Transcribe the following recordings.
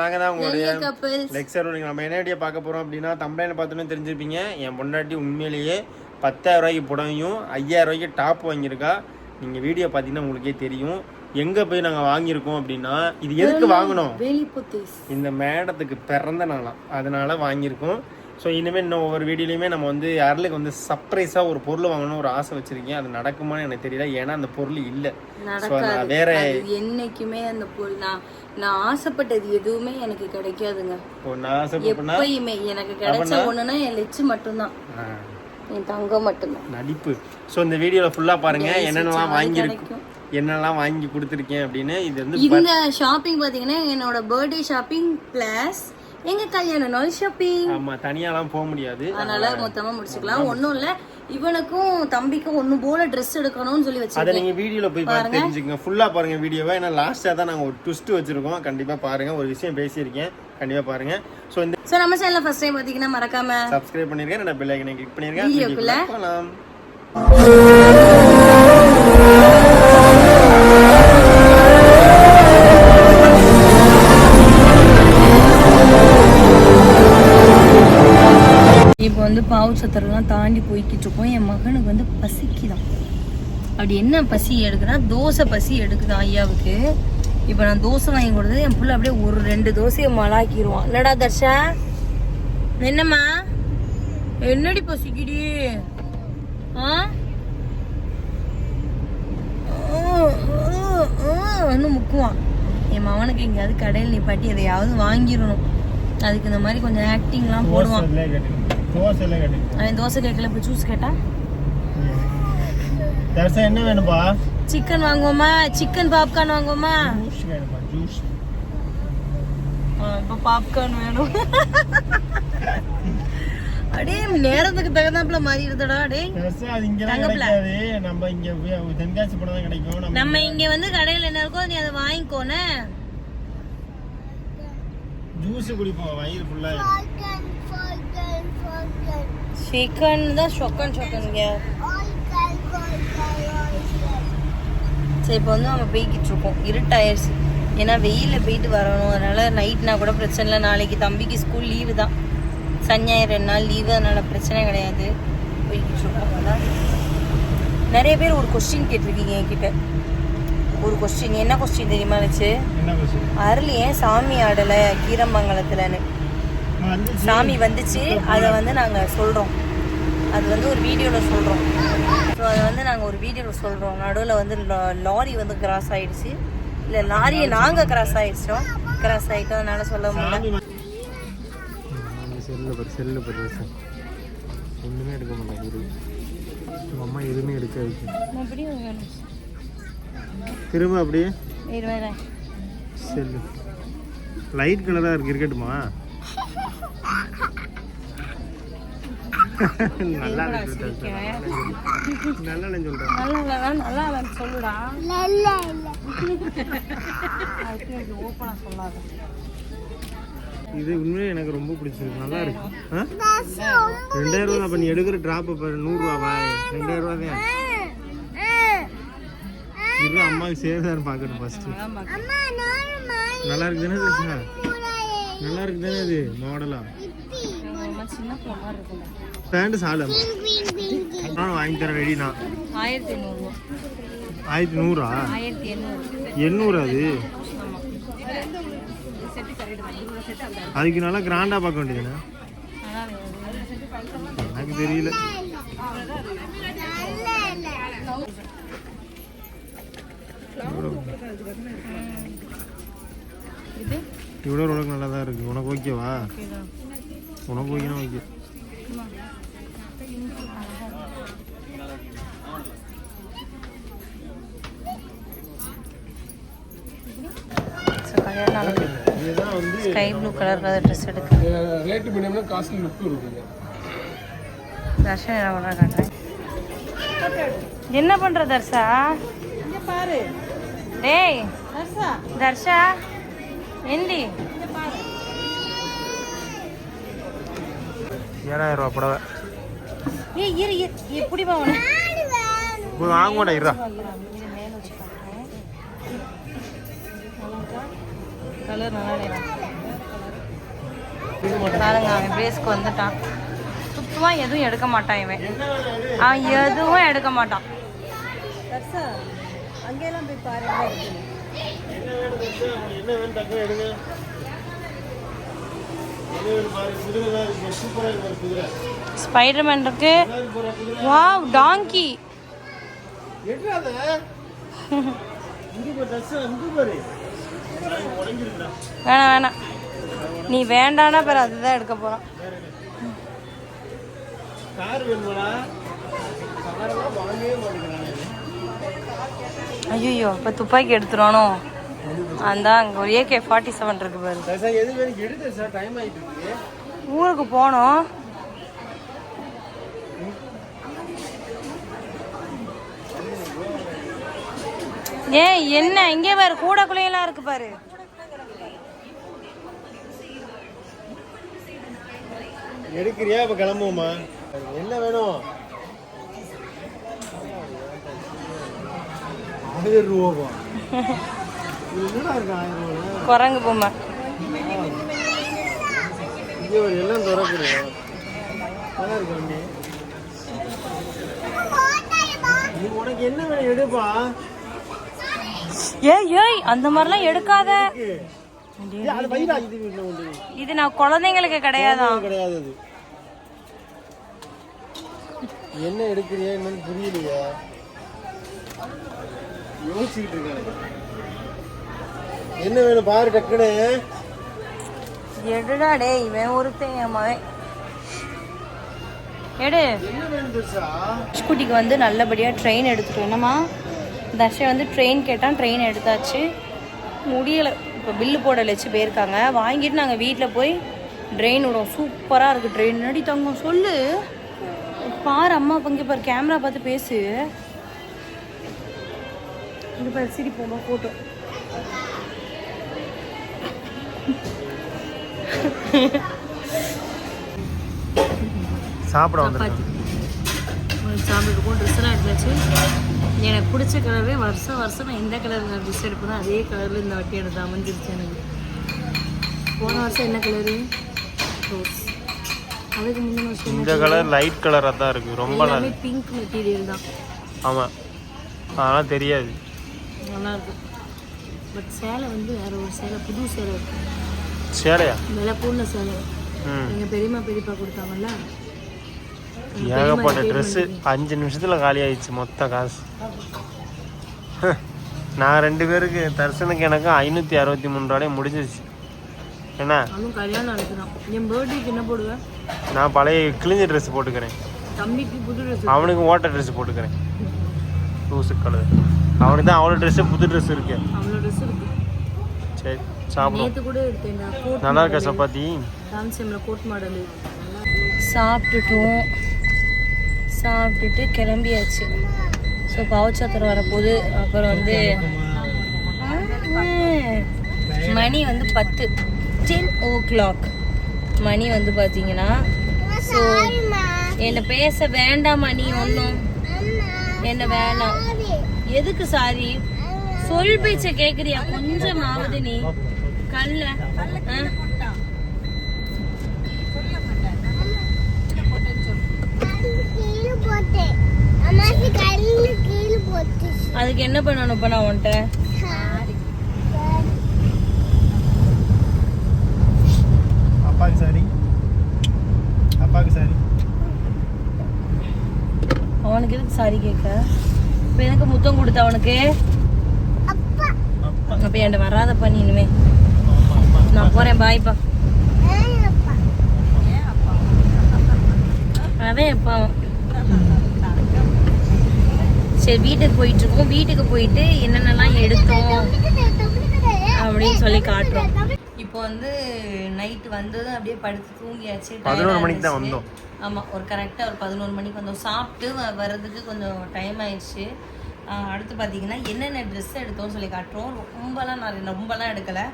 நாங்கள் தான் உங்களுடைய லெக்சர் நம்ம என்ன வீடியோ பார்க்க போகிறோம் அப்படின்னா தம்பளையில் பார்த்தோன்னே தெரிஞ்சிருப்பீங்க. என் பொண்டாட்டி உண்மையிலேயே பத்தாயிரம் ரூபாய்க்கு புடவையும் ஐயாயிரம் ரூபாய்க்கு டாப் வாங்கியிருக்கா. நீங்கள் வீடியோ பார்த்தீங்கன்னா உங்களுக்கே தெரியும். எங்கே போய் நாங்கள் வாங்கியிருக்கோம் அப்படின்னா இது எதுக்கு வாங்கினோம் இந்த மேடத்துக்கு பிறந்த நாளாம் அதனால வாங்கியிருக்கோம். ஸோ இனிமேல் இன்னும் ஒவ்வொரு வீடியோலையுமே நம்ம வந்து யாருக்கு வந்து சர்ப்ரைஸாக ஒரு பொருள் வாங்கணும்னு ஒரு ஆசை வச்சிருக்கேன் அது நடக்குமான்னு எனக்கு தெரியல. ஏன்னா அந்த பொருள் இல்லை. ஸோ நான் வேற என்னைக்குமே அந்த பொருள் நான் நான் ஆசைப்பட்டது எதுவுமே எனக்கு கிடைக்காதுங்க. நான் ஆசைப்பட்டேன்னா எனக்கு கிடைச்ச ஒண்ணுனா என் லெச்சு மட்டும்தான். என் தங்கம் மட்டும்தான். நடிப்பு. ஸோ இந்த வீடியோவில் ஃபுல்லாக பாருங்க. என்னென்னலாம் வாங்கியிருக்கும். என்னெல்லாம் வாங்கி கொடுத்துருக்கேன் அப்படின்னு இது வந்து இந்த ஷாப்பிங் பாத்தீங்கன்னா என்னோட பர்த்டே ஷாப்பிங் பிளஸ் எங்க கல்யாண நாள் ஷாப்பிங் ஆமாம் தனியாலாம் போக முடியாது. அதனால மொத்தமா முடிச்சுக்கலாம். ஒண்ணும் இல்ல. இவனுக்கும் தம்பிக்கும் ஒண்ணு போல Dress எடுக்கணும்னு சொல்லி அதை வச்சிருக்கேன் நீங்கள் வீடியோவில் போய் பார்த்து தெரிஞ்சுக்கங்க. ஃபுல்லாக பாருங்க வீடியோவை ஏன்னா லாஸ்ட்டாக தான் நாங்கள் ஒரு ட்விஸ்ட் வச்சிருக்கோம். கண்டிப்பாக பாருங்க. ஒரு விஷயம் பேசியிருக்கேன். கண்டிப்பாக பாருங்க. ஸோ இந்த சோ நம்ம சேனல்ல ஃபர்ஸ்ட் டைம் பாத்தீங்கன்னா மறக்காம சப்ஸ்கிரைப் பண்ணிருக்கேன் என்னோட பெல் ஐக்கனை கிளிக் பண்ணிருக்கேன் வீடியோக்குள்ள. வீடியோக்குள்ள இப்போ வந்து பாவு சத்திரம்லாம் தாண்டி போய்கிட்டு இருக்கோம். என் மகனுக்கு வந்து பசிக்குதான். அப்படி என்ன பசி எடுக்குன்னா தோசை பசி எடுக்குதான் ஐயாவுக்கு? இப்போ நான் தோசை வாங்கி கொடுத்தது என் பிள்ளை அப்படியே ஒரு ரெண்டு தோசையை மலாக்கிடுவான் இல்லடா தர்ஷா? என்னம்மா? என்னடி பசிக்குடி? ஆ? இன்னும் முக்குவான். என் மகனுக்கு எங்கேயாவது கடையில் நிப்பாட்டி எதையாவது வாங்கிடணும். அதுக்கு இந்த மாதிரி கொஞ்சம் ஆக்டிங்லாம் போடுவான். அவன் தோசை கேட்கல இப்போ ஜூஸ் கேட்டா? தர்சா என்ன வேணும்பா? சிக்கன் வாங்குவோமா? சிக்கன் பாப்கார்ன் வாங்குவோமா? ஜூஸ் வேணும்பா ஜூஸ் இப்போ பாப்கார்ன் வேணும். அடே நேரத்துக்கு தகுந்தாப்புல மாறிடுதடா டே தர்சா அது இங்கெல்லாம் தங்கப்புல. நம்ம இங்க தென்காசி போனா தான் கிடைக்கும். நம்ம நம்ம இங்க வந்து கடையில என்ன இருக்கோ நீ அதை வாங்கிக்கோனே. ஜூஸ் குடிப்போம் வயிறு ஃபுல்லா சிக்கன் தான் சொக்கன் சொக்கன்ங்க சரி இப்போ வந்து நம்ம போய்கிட்டு இருக்கோம். இருட்டாயிருச்சு. ஏன்னா வெயிலில் போயிட்டு வரணும். அதனால நைட்னா கூட பிரச்சனை இல்லை. நாளைக்கு தம்பிக்கு ஸ்கூல் லீவு தான். சனி ரெண்டு நாள் லீவு அதனால பிரச்சனை கிடையாது. போய்கிட்டு இருக்கோம். நிறைய பேர் ஒரு கொஸ்டின் கேட்டிருக்கீங்க என்கிட்ட. ஒரு கொஸ்டின் என்ன கொஸ்டின் தெரியுமா இருந்துச்சு அருள் ஏன் சாமி ஆடலை கீரமங்கலத்துலன்னு சாமி வந்துச்சு அதை வந்து நாங்கள் சொல்கிறோம் அது வந்து ஒரு வீடியோவில் சொல்கிறோம் ஸோ அதை வந்து நாங்கள் ஒரு வீடியோவில் சொல்கிறோம் நடுவில் வந்து லாரி வந்து கிராஸ் ஆயிடுச்சு. இல்லை லாரியை நாங்கள் கிராஸ் ஆயிடுச்சோம். கிராஸ் ஆகிட்டோம் அதனால சொல்ல முடியல. செல்லு பாரு செல்லு பாரு சார். ஒன்றுமே எடுக்க மாட்டேங்குது உங்கள் அம்மா எதுவுமே எடுக்காது. திரும்ப அப்படியே? செல்லு. லைட் கலராக இருக்கு இருக்கட்டுமா? நல்லா நல்லா நல்லா நல்லா அதுக்கு சொல்லாத இது உண்மையிலே எனக்கு ரொம்ப பிடிச்சிருக்கு. நல்லா இருக்கு. ஆ? ரெண்டாயிரம் ரூபா அப்ப நீ எடுக்கிற டிராப் பாரு நூறுரூவா ரெண்டாயிரம் ரூபா தான். இரு அம்மாவுக்கு சேருதான்னு பார்க்கணும் ஃபர்ஸ்ட் நல்லா இருக்கு தானே இது? நல்லா இருக்கு தானே இது மாடலா சின்ன மாதிரி இருக்குங்க பேண்ட் சாலு நான் வாங்கி தரேன் ரெடி நான் ஆயிரத்தி ஆயிரத்தி நூறா? ஆயிரத்தி எண்ணூறு. எண்ணூறு அது? அதுக்கு நல்லா கிராண்டா பார்க்க வேண்டியதுண்ணே எனக்கு தெரியல. இவ்வளோ உனக்கு நல்லா தான் இருக்கு. உனக்கு ஓகேவா? உனக்கு ஓகேனா okay. Sky blue colour dress எடுக்க. ரேட்டு பண்ணியோம்னா காஸ்ட்லி லுக்கு இருக்குங்க தர்ஷன் என்ன பண்ணுறா காட்டுறேன் என்ன தர்ஷா? பாரு. டேய் தர்ஷா. ஏண்டி? ஏழாயிரம் ரூபா புடவை. ஏய் இரு இரு. எப்படி வாங்க மாட்டேன் கலர் நல்லா பாருங்க அவன் பேஸ்க்கு வந்துட்டான். சுத்தமா எதுவும் எடுக்க மாட்டான் இவன். அவன் எதுவும் எடுக்க மாட்டான். அங்கெல்லாம் போய் பாருங்க ஸ்பைடர்மேன் இருக்கு? வாவ் டாங்கி வேணாம் வேணாம். நீ வேண்டானா பிற அதுதான் எடுக்க மாட்டேங்கிறானே ஐயோ இப்போ துப்பாக்கி எடுத்துருவானோ? அந்த அங்கே ஒரு ஏகே ஃபார்ட்டி செவன் இருக்கு பாரு. தர்ஷா எது வேணும் எடுத்து சார் டைம் ஆயிட்டு இருக்கு ஊருக்கு போனோம் ஏய் என்ன? இங்கே பாரு கூட குள்ளையெல்லாம் இருக்கு பாரு. எடுக்கிறியா? இப்ப கிளம்புவோமா? என்ன வேணும்? ஆயிரம் ரூபாவா? இது என்னடா இருக்கு ஆயிரம் ரூபா குரங்கு பொம்மை. இங்கே ஒரு எல்லாம் திறக்குது. நல்லா இருக்கு அண்ணி. நீ உனக்கு என்ன வேணும்? எடுப்பா. ஏய் ஏய் அந்த மாதிரிலாம் எடுக்காத. இது நான் குழந்தைங்களுக்கு கிடையாதான் கிடையாது என்ன எடுக்கிறியா என்னன்னு புரியலையா. யோசிச்சுக்கிட்டு இருக்காங்க. என்ன வேணும் பாரு டக்குன்னு எடுடா டேய் இவன் ஒருத்தன் என் மகன். எடு. ஸ்கூட்டிக்கு வந்து நல்லபடியாக ட்ரெயின் எடுத்துட்டோம் என்னம்மா தர்ஷை வந்து ட்ரெயின் கேட்டான் ட்ரெயின் எடுத்தாச்சு. முடியலை. இப்போ பில்லு போட வச்சு போயிருக்காங்க. வாங்கிட்டு நாங்கள் வீட்டில் போய் ட்ரெயின் விடும் சூப்பராக இருக்குது ட்ரெயின் நடி தங்கம்? சொல்லு. பாரு அம்மா பங்கு பாரு கேமரா பார்த்து பேசு. இது பாரு சிரிப்போமா ஃபோட்டோ சாப்பிட சப்பாத்தி. சாப்பிட்டுருக்கோம் ட்ரெஸ்ஸெல்லாம் எடுத்தாச்சு. எனக்கு பிடிச்ச கலரே வருஷம் வருஷம் நான் எந்த கலர் நான் ட்ரெஸ் எடுப்பேனோ அதே கலரில் இந்த வாட்டி எனக்கு அமைஞ்சிருச்சு எனக்கு. போன வருஷம் என்ன கலரு ரோஸ் அதுக்கு முந்தின வருஷம் இந்த கலர் லைட் கலராக தான் இருக்கு ரொம்ப எல்லாமே பிங்க் மெட்டீரியல் தான். ஆமாம் அதெல்லாம் தெரியாது. நல்லா இருக்கும் பட் சேலை வந்து வேற ஒரு சேலை புது சேலை. சேலையா? விலை கூடின சேலை. எங்கள் பெரியம்மா பெரியப்பா கொடுத்தாங்கல்ல? ஏகப்பட்ட ட்ரெஸ்ஸு அஞ்சு நிமிஷத்தில் காலி ஆயிடுச்சு மொத்த காசு. நான் ரெண்டு பேருக்கு தர்சனுக்கு எனக்கு ஐநூற்றி அறுபத்தி மூணு ரூபாயே முடிஞ்சிருச்சு. என்ன போடுவேன் நான் பழைய கிழிஞ்ச ட்ரெஸ் போட்டுக்கிறேன். தம்பிக்கு புது ட்ரெஸ் அவனுக்கு ஓட்ட ட்ரெஸ் போட்டுக்கிறேன். லூசு கலர் அவனுக்கு தான் அவ்வளோ ட்ரெஸ்ஸு புது ட்ரெஸ் இருக்கு. அவ்வளோ ட்ரெஸ் இருக்கு. சரி சாப்பிடும் நல்லா இருக்கா சப்பாத்தி? சாப்பிட்டுட்டோம். சாப்பிட்டுட்டு கிளம்பியாச்சு. ஸோ பாவச்சாத்திரம் வரப்போகுது. அப்புறம் வந்து மணி வந்து பத்து. டென் ஓ கிளாக் மணி வந்து பார்த்தீங்கன்னா ஸோ என்னை பேச வேண்டாம் மணி ஒன்றும் என்ன வேணாம். எதுக்கு சாரி? சொல் பேச்ச கேக்குறியா? கொஞ்சமாவது நீ. கல்ல ஆ? அதுக்கு என்ன பண்ணணும் இப்ப நான் உன்கிட்ட? அப்பாவுக்கு சாரி. அப்பாவுக்கு சாரி. அவனுக்கு எதுக்கு சாரி கேட்க? இப்ப எனக்கு முத்தம் கொடுத்த அவனுக்கு. அப்ப. என்கிட்ட வராத பண்ணி இனிமே. நான் போறேன் பாய்ப்பா அவன் எப்பா? சரி வீட்டுக்கு போயிட்டு இருக்கோம் வீட்டுக்கு போயிட்டு என்னென்னலாம் எடுத்தோம் அப்படின்னு சொல்லி காட்டுறோம். இப்போ வந்து நைட்டு வந்ததும் அப்படியே படுத்து தூங்கியாச்சு பதினோரு மணிக்கு தான். வந்தோம். ஆமா ஒரு கரெக்டாக ஒரு பதினோரு மணிக்கு வந்தோம். சாப்பிட்டு வ- வர்றதுக்கு கொஞ்சம் டைம் ஆயிடுச்சு. அடுத்து பார்த்தீங்கன்னா என்னென்ன ட்ரெஸ் எடுத்தோம்னு சொல்லி காட்டுறோம். ரொம்பலாம் நான் ரொம்பலாம் எடுக்கலை.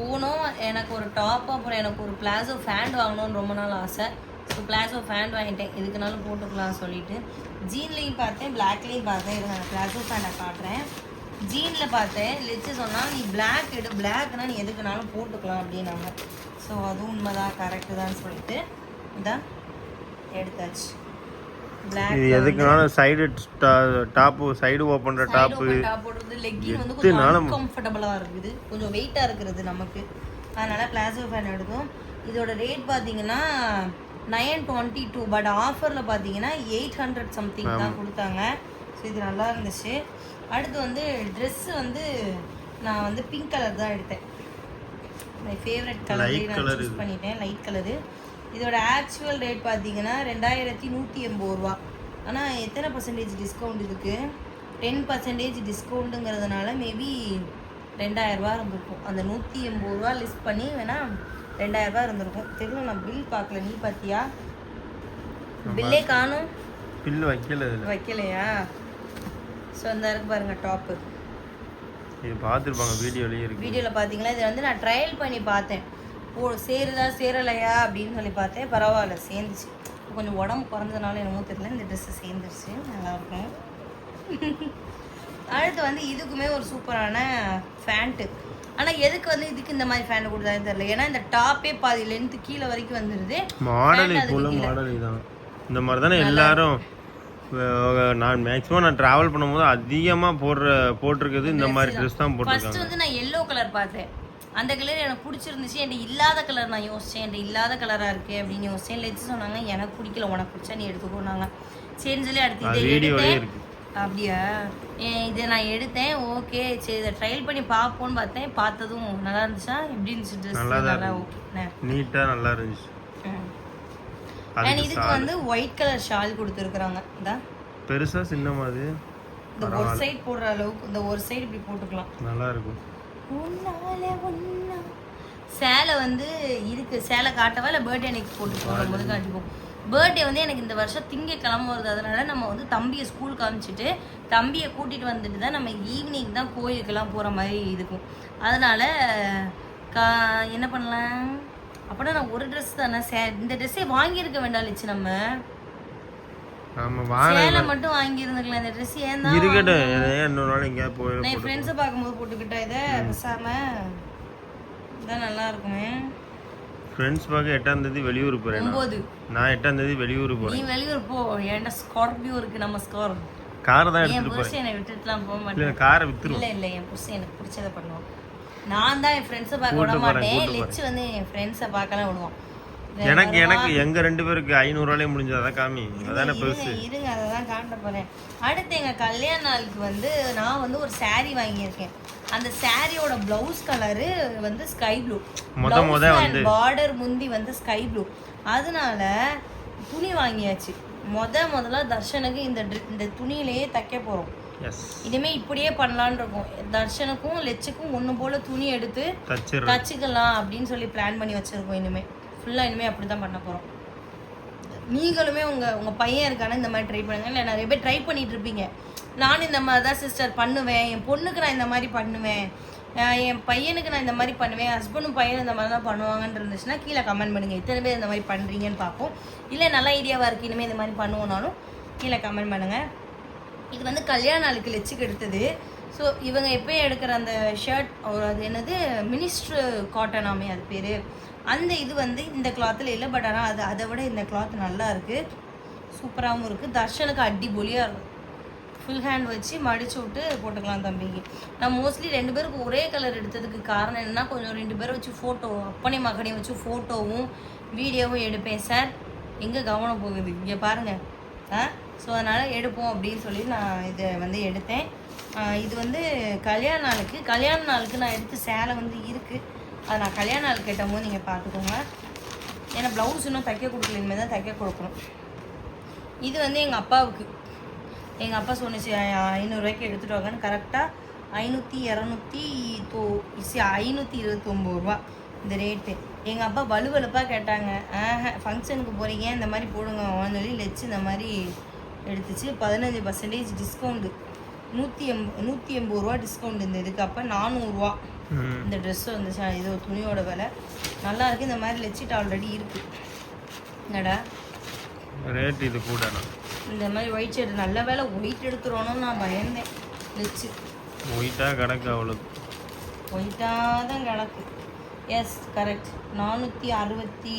போனோம் எனக்கு ஒரு டாப் அப்புறம் எனக்கு ஒரு பிளாசோ ஃபேண்ட் வாங்கணும்னு ரொம்ப நாள் ஆசை. ஸோ பிளாசோ ஃபேண்ட் வாங்கிட்டேன். எதுக்குனாலும் போட்டுக்கலாம் சொல்லிட்டு. ஜீன்லேயும் பார்த்தேன் பிளாக்லேயும் பார்த்தேன். இது நான் பிளாசோ ஃபேண்டை காட்டுறேன். ஜீனில் பார்த்தேன். லெச்சு சொன்னால் நீ Black எடு. பிளாக்னா நீ எதுக்குனாலும் போட்டுக்கலாம் அப்படின்னாங்க. ஸோ அதுவும் உண்மைதான் கரெக்டு தான் சொல்லிட்டு இதான் எடுத்தாச்சு. இது எதுக்குனாலும் side top side open top top போடுறது லெக்கின் வந்து எதுனாலும் கொஞ்சம் கம்ஃபர்டபுளாக இருக்குது. கொஞ்சம் வெயிட்டாக இருக்கிறது நமக்கு. அதனால பிளாசோ ஃபேன் எடுத்தோம். இதோட ரேட் பார்த்தீங்கன்னா நைன் டுவெண்ட்டி டூ பட் ஆஃபரில் பார்த்தீங்கன்னா எயிட் ஹண்ட்ரட் சம்திங் தான் கொடுத்தாங்க. ஸோ இது நல்லா இருந்துச்சு. அடுத்து வந்து ட்ரெஸ்ஸு வந்து நான் வந்து பிங்க் கலர் தான் எடுத்தேன். மை ஃபேவரட் கலர் நான் சூஸ் பண்ணிட்டேன் லைட் கலரு இதோட ஆக்சுவல் ரேட் பார்த்தீங்கன்னா ரெண்டாயிரத்தி நூற்றி எண்பது ரூபா. ஆனால் எத்தனை பர்சன்டேஜ் டிஸ்கவுண்ட் இதுக்கு டென் பர்சன்டேஜ் டிஸ்கவுண்ட்டுங்கிறதுனால மேபி ரெண்டாயிரரூபா இருந்திருக்கும். அந்த நூற்றி எண்பது ரூபா லிஸ்ட் பண்ணி வேணா ரெண்டாயிரரூபா இருந்திருக்கும். தெரியல நான் பில் பார்க்கல. நீ பார்த்தியா? பில்லே காணும். பில்லு வைக்கல வைக்கலையா? ஸோ இந்த இருக்கு பாருங்க டாப்பு இது பார்த்துருப்பாங்க வீடியோலயே இருக்கு. வீடியோவில் பார்த்தீங்களா? இதை வந்து நான் ட்ரையல் பண்ணி பார்த்தேன். ஓ சேருதா சேரலையா? அப்படின்னு சொல்லி பார்த்தேன். பரவாயில்ல சேர்ந்துச்சு. கொஞ்சம் உடம்பு குறைஞ்சதுனால என்னமோ தெரியல. இந்த ட்ரெஸ்ஸு சேர்ந்துருச்சு. நல்லாயிருக்கும் அடுத்து வந்து இதுக்குமே ஒரு சூப்பரான ஃபேண்ட்டு ஆனால் எதுக்கு வந்து இதுக்கு இந்த மாதிரி ஃபேண்ட் கொடுத்தாலும் தெரியல. ஏன்னா இந்த டாப்பே பாதி லென்த்து கீழே வரைக்கும் வந்துடுது மாடல் உள்ள மாடல் இதான். இந்த மாதிரி தானே எல்லாரும் நான் மேக்ஸிமம் நான் ட்ராவல் பண்ணும்போது அதிகமாக போடுற போட்டிருக்கிறது இந்த மாதிரி ட்ரெஸ் தான் போட்டிருக்காங்க. ஃபர்ஸ்ட் வந்து நான் எல்லோ கலர் பார்த்தேன். அந்த கலர் எனக்கு பிடிச்சிருந்துச்சு. என்கிட்ட இல்லாத கலர் நான் யோசிச்சேன். என்கிட்ட இல்லாத கலராக இருக்கு அப்படின்னு யோசிச்சேன். லெச்சு சொன்னாங்க எனக்கு பிடிக்கல. உனக்கு பிடிச்சா நீ எடுத்துக்கோனாங்க சரின்னு சொல்லி அடுத்து இதை வீடியோலயே எடுத்தேன். இருக்கு. அப்படியா? இதை நான் எடுத்தேன். ஓகே. சரி இதை ட்ரையல் பண்ணி பார்ப்போம்னு பார்த்தேன். பார்த்ததும் நல்லா இருந்துச்சா? எப்படி இருந்துச்சு ட்ரெஸ் நல்லா ஓகே. நீட்டாக நல்லா இருந்துச்சு. அண்ட் இதுக்கு வந்து ஒயிட் கலர் ஷால் கொடுத்துருக்குறாங்க. இந்த பெருசா சின்னமா அது? இந்த ஒரு சைடு போடுற அளவுக்கு இந்த ஒரு சைடு இப்படி போட்டுக்கலாம். நல்லா இருக்கும். உன்னால ஒன்னா. சேலை வந்து இருக்கு. சேலை காட்டவா? இல்லை பர்த்டே அன்னைக்கு போட்டு போகும்போது காட்டிப்போம். பர்த்டே வந்து எனக்கு இந்த வருஷம் திங்கக்கிழமை வருது. அதனால நம்ம வந்து தம்பியை ஸ்கூல் காமிச்சிட்டு தம்பியை கூட்டிட்டு வந்துட்டு தான் நம்ம ஈவினிங் தான் கோயிலுக்கெல்லாம் போகிற மாதிரி இருக்கும். அதனால கா என்ன பண்ணலாம்? அப்படின்னா நான் ஒரு ட்ரெஸ் தானே சே இந்த ட்ரெஸ்ஸே வாங்கியிருக்க வேண்டாம் லிச்சு நம்ம. வாங்க சேலை மட்டும் வாங்கியிருந்துக்கலாம். இந்த ட்ரெஸ் ஏன் தான் இருக்கட்டும். எதையா இன்னொரு நாள் எங்கேயாவது போய் நான் என் ஃப்ரெண்ட்ஸை பார்க்கும்போது போட்டுக்கிட்டா இதை பேசாம இதான் நல்லா இருக்குமே. ஃப்ரெண்ட்ஸ் பார்க்க எட்டாம் தேதி வெளியூர் போறேன்? நான். ஒன்பது. நான் எட்டாம் தேதி வெளியூர் நீ போறேன் வெளியூர் போ. என்கிட்ட ஸ்கார்பியோ இருக்கு நம்ம ஸ்கார் காரை தான் என் எடுத்துட்டு புருஷன் என்னை விட்டுட்டுலாம் போக மாட்டேன். இல்லை காரை வித்துருவோம். இல்ல இல்ல என் புருஷன் எனக்கு பிடிச்சதை பண்ணுவான். நான் தான் என் ஃப்ரெண்ட்ஸை பார்க்க விட மாட்டேன். லெச்சு வந்து என் ஃப்ரெண்ட்ஸை பார்க்கலாம் விடுவான். எனக்கு எனக்கு எங்க ரெண்டு பேருக்கு ஐநூறுவாலே முடிஞ்சது காமி? அதானே பெருசு. இருங்க இருங்க அதை தான் காட்ட போறேன். அடுத்து எங்க கல்யாண நாளுக்கு வந்து நான் வந்து ஒரு saree வாங்கியிருக்கேன். அந்த சாரியோட பிளவுஸ் கலரு வந்து ஸ்கை ப்ளூ மொத மொத வந்து. பார்டர் முந்தி வந்து ஸ்கை ப்ளூ அதனால துணி வாங்கியாச்சு. முத முதல்ல தர்ஷனுக்கு இந்த இந்த துணியிலேயே தைக்க போறோம். எஸ் இனிமே இப்படியே பண்ணலான்னு இருக்கோம். தர்ஷனுக்கும் லெச்சுக்கும் ஒன்று போல துணி எடுத்து தச்சுக்கலாம் அப்படின்னு சொல்லி பிளான் பண்ணி வச்சிருக்கோம் இனிமே. ஃபுல்லாக இனிமேல் அப்படி தான் பண்ண போகிறோம் நீங்களுமே உங்கள் உங்கள் பையன் இருக்கானே இந்த மாதிரி ட்ரை பண்ணுங்க. இல்லை நிறைய பேர் ட்ரை பண்ணிகிட்டு இருப்பீங்க. நானும் இந்த மாதிரி தான் சிஸ்டர் பண்ணுவேன். என் பொண்ணுக்கு நான் இந்த மாதிரி பண்ணுவேன். என் பையனுக்கு நான் இந்த மாதிரி பண்ணுவேன். ஹஸ்பண்டும் பையனும் இந்த மாதிரி தான் பண்ணுவாங்கன்னு இருந்துச்சுன்னா கீழே கமெண்ட் பண்ணுங்கள் இத்தனை பேர் இந்த மாதிரி பண்ணுறீங்கன்னு பார்ப்போம். இல்லை நல்ல ஐடியாவாக இருக்குது இனிமேல் இந்த மாதிரி பண்ணுவோம்னாலும் கீழே கமெண்ட் பண்ணுங்கள் இது வந்து கல்யாண நாளுக்கு லெச்சுக்கு எடுத்தது. ஸோ இவங்க எப்போயும் எடுக்கிற அந்த ஷர்ட் ஒரு அது என்னது? மினிஸ்டர் காட்டன் ஆமே அது பேர். அந்த இது வந்து இந்த கிளாத்தில் இல்லை பட் ஆனால் அது அதை விட இந்த கிளாத் நல்லா இருக்குது சூப்பராகவும் இருக்குது தர்ஷனுக்கு அடிபொலியாக இருக்கும். ஃபுல் ஹேண்ட் வச்சு மடிச்சு விட்டு போட்டுக்கலாம் தம்பிக்கு நான் மோஸ்ட்லி ரெண்டு பேருக்கு ஒரே கலர் எடுத்ததுக்கு காரணம் என்னன்னா கொஞ்சம் ரெண்டு பேரும் வச்சு ஃபோட்டோ அப்பனே மகனையும் வச்சு ஃபோட்டோவும் வீடியோவும் எடுப்பேன் சார் எங்கே கவனம் போகுது? இங்கே பாருங்கள் ஆ? ஸோ அதனால் எடுப்போம் அப்படின்னு சொல்லி நான் இதை வந்து எடுத்தேன். இது வந்து கல்யாண நாளுக்கு. கல்யாண நாளுக்கு நான் எடுத்த சேலை வந்து இருக்குது அதை நான் கல்யாண நாள் கேட்டும் போது நீங்கள் பார்த்துக்கோங்க. ஏன்னா ப்ளவுஸ் இன்னும் தைக்க கொடுக்கல. இனிமேல் தான் தைக்க கொடுக்கணும். இது வந்து எங்கள் அப்பாவுக்கு. எங்கள் அப்பா சொன்னிச்சு ஐநூறுரூவாய்க்கு எடுத்துகிட்டு வாங்கன்னு. கரெக்டாக ஐநூற்றி இரநூத்தி தோ சி ஐநூற்றி இருபத்தொம்போது ரூபா இந்த ரேட்டு எங்கள் அப்பா வலுவலுப்பாக கேட்டாங்க. ஆஹ ஃபங்க்ஷனுக்கு போகிறீங்க இந்த மாதிரி போடுங்க. சொல்லி லெச்சு இந்த மாதிரி எடுத்துச்சு. பதினஞ்சு பர்சன்டேஜ் டிஸ்கவுண்ட்டு நூற்றி எம் நூற்றி எண்பது ரூபா டிஸ்கவுண்ட் இந்த இதுக்கு. அப்போ நானூறுரூவா. இந்த ட்ரெஸ்ஸு வந்துச்சு இது துணியோட விலை. நல்லா இருக்கு. இந்த மாதிரி லெச்சிட்டு ஆல்ரெடி இருக்கு. என்னடா? ரேட் இது கூட இந்த மாதிரி ஒயிட் ஷர்ட் நல்ல வேலை ஒயிட் எடுத்துருவோன்னு நான் பயந்தேன். லெச்சு ஒயிட்டாக கிடக்கு அவளுக்கு. ஒயிட்டாக தான் கிடக்கு. எஸ் கரெக்ட் நானூற்றி அறுபத்தி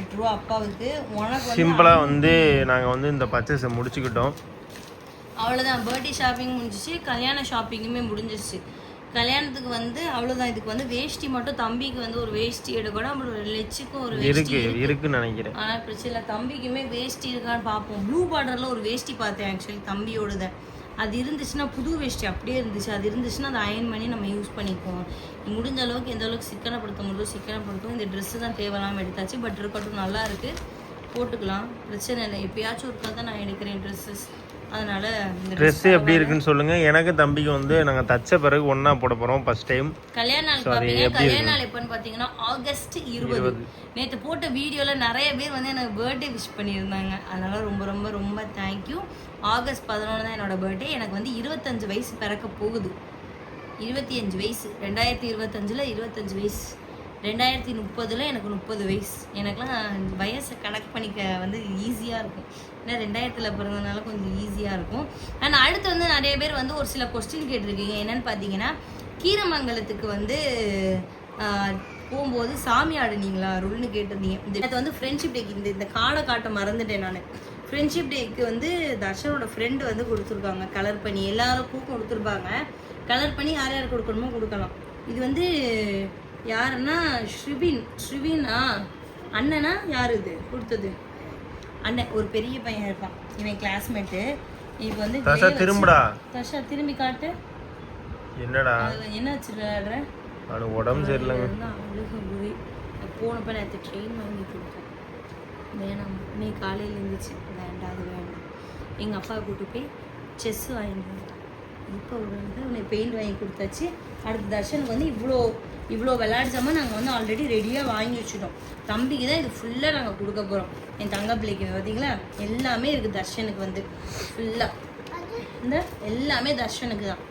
எட்டு ரூபா அப்பாவுக்கு. உனக்கு வந்து சிம்பிளாக வந்து நாங்கள் வந்து இந்த பர்ச்சேஸை முடிச்சுக்கிட்டோம். அவ்வளோதான் பர்த்டே ஷாப்பிங் முடிஞ்சிச்சு. கல்யாண ஷாப்பிங்குமே முடிஞ்சிச்சு கல்யாணத்துக்கு வந்து அவ்வளோதான் இதுக்கு வந்து வேஷ்டி மட்டும் தம்பிக்கு வந்து ஒரு வேஷ்டி எடுக்கணும். அப்புறம் ஒரு லெச்சுக்கும் ஒரு வேஷ்டி இருக்கு இருக்குன்னு நினைக்கிறேன். ஆனால் பிரச்சனை இல்லை. தம்பிக்குமே வேஷ்டி இருக்கான்னு பார்ப்போம். ப்ளூ பார்டரில் ஒரு வேஷ்டி பார்த்தேன் ஆக்சுவலி தம்பியோடத. அது இருந்துச்சுன்னா புது வேஷ்டி அப்படியே இருந்துச்சு. அது இருந்துச்சுன்னா அதை அயன் பண்ணி நம்ம யூஸ் பண்ணிக்குவோம். முடிஞ்ச அளவுக்கு எந்த அளவுக்கு சிக்கனப்படுத்த முடியுதோ சிக்கனப்படுத்தும் இந்த ட்ரெஸ்ஸு தான் தேவையில்லாமல் எடுத்தாச்சு. பட் இருக்கட்டும் நல்லா இருக்கு. போட்டுக்கலாம். பிரச்சனை இல்லை. எப்பயாச்சும் ஒருக்கா தான் நான் எடுக்கிறேன் ட்ரெஸ்ஸஸ் அதனால ட்ரெஸ் எப்படி இருக்குன்னு சொல்லுங்க. எனக்கு தம்பிக்கு வந்து நாங்கள் தச்ச பிறகு ஒன்றா போட போகிறோம் ஃபர்ஸ்ட் டைம் கல்யாண நாள் பாப்பீங்க. கல்யாண நாள் எப்பன்னு பாத்தீங்கன்னா ஆகஸ்ட் இருபது. நேத்து போட்ட வீடியோல நிறைய பேர் வந்து எனக்கு பர்த்டே விஷ் பண்ணியிருந்தாங்க. அதனால ரொம்ப ரொம்ப ரொம்ப தேங்க்யூ ஆகஸ்ட் பதினொன்று தான் என்னோட பர்த்டே எனக்கு வந்து இருபத்தஞ்சு வயசு பிறக்க போகுது. இருபத்தி அஞ்சு வயசு. ரெண்டாயிரத்தி இருபத்தஞ்சில் இருபத்தஞ்சு வயசு. ரெண்டாயிரத்தி முப்பதில் எனக்கு முப்பது வயசு. எனக்குலாம் வயசை கணக்கு பண்ணிக்க வந்து ஈஸியாக இருக்கும். ஏன்னா ரெண்டாயிரத்தில் பிறந்ததுனால கொஞ்சம் ஈஸியாக இருக்கும். அண்ட் அடுத்து வந்து நிறைய பேர் வந்து ஒரு சில கொஸ்டின் கேட்டிருக்கீங்க. என்னன்னு பார்த்தீங்கன்னா கீரமங்கலத்துக்கு வந்து போகும்போது சாமி ஆடுனீங்களா? அருள்னு கேட்டிருந்தீங்க. இந்த வந்து ஃப்ரெண்ட்ஷிப் டேக்கு இந்த இந்த காலை காட்ட மறந்துட்டேன் நான். ஃப்ரெண்ட்ஷிப் டேக்கு வந்து தர்ஷனோட ஃப்ரெண்டு வந்து கொடுத்துருக்காங்க. கலர் பண்ணி எல்லாருக்கும் கொடுத்துருப்பாங்க. கலர் பண்ணி யார் யார் கொடுக்கணுமோ கொடுக்கலாம். இது வந்து யாருன்னா ஸ்ரிவின் ஸ்ரிவினா அண்ணனா யார் இது? கொடுத்தது. அண்ணன் ஒரு பெரிய பையன் இருப்பான் இவன் கிளாஸ்மேட்டு இப்போ வந்து தசா திரும்புடா. தர்ஷா திரும்பி காட்டு. என்னடா? அது என்ன வச்சுருக்காடுற அவனுக்கு உடம்பு சரியில்லைங்க. அழுக போய். போனப்ப நேற்று ட்ரெயின் வாங்கி கொடுத்தேன். வேணாம். நீ காலையில் இருந்துச்சு வேண்டாம் அது வேண்டாம். எங்கள் அப்பா கூட்டு போய் செஸ் வாங்கிட்டு வந்தேன் இப்போ வந்து உன்னை பெயிண்ட் வாங்கி கொடுத்தாச்சு. அடுத்த தர்ஷனுக்கு வந்து இவ்வளோ இவ்வளோ விளையாடிச்சாமல் நாங்கள் வந்து ஆல்ரெடி ரெடியாக வாங்கி வச்சுட்டோம். தம்பிக்கு தான் இது ஃபுல்லாக நாங்கள் கொடுக்க போகிறோம் என் தங்க பிள்ளைக்கு பார்த்தீங்களா? எல்லாமே இருக்குது தர்ஷனுக்கு வந்து. ஃபுல்லாக இந்த எல்லாமே தர்ஷனுக்கு தான்.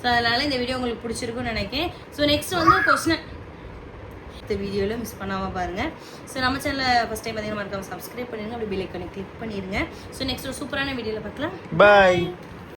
ஸோ அதனால் இந்த வீடியோ உங்களுக்கு பிடிச்சிருக்கும்னு நினைக்கிறேன். ஸோ நெக்ஸ்ட் வந்து கொஸ்டின் அடுத்த வீடியோவில் மிஸ் பண்ணாமல் பாருங்கள் ஸோ நம்ம சேனலில் ஃபஸ்ட் டைம் பார்த்தீங்கன்னா மறக்காமல் சப்ஸ்கிரைப் பண்ணிடுங்க அப்படி பெல் கிளிக் பண்ணிடுங்க ஸோ நெக்ஸ்ட் ஒரு சூப்பரான வீடியோவில் பார்க்கலாம். பாய்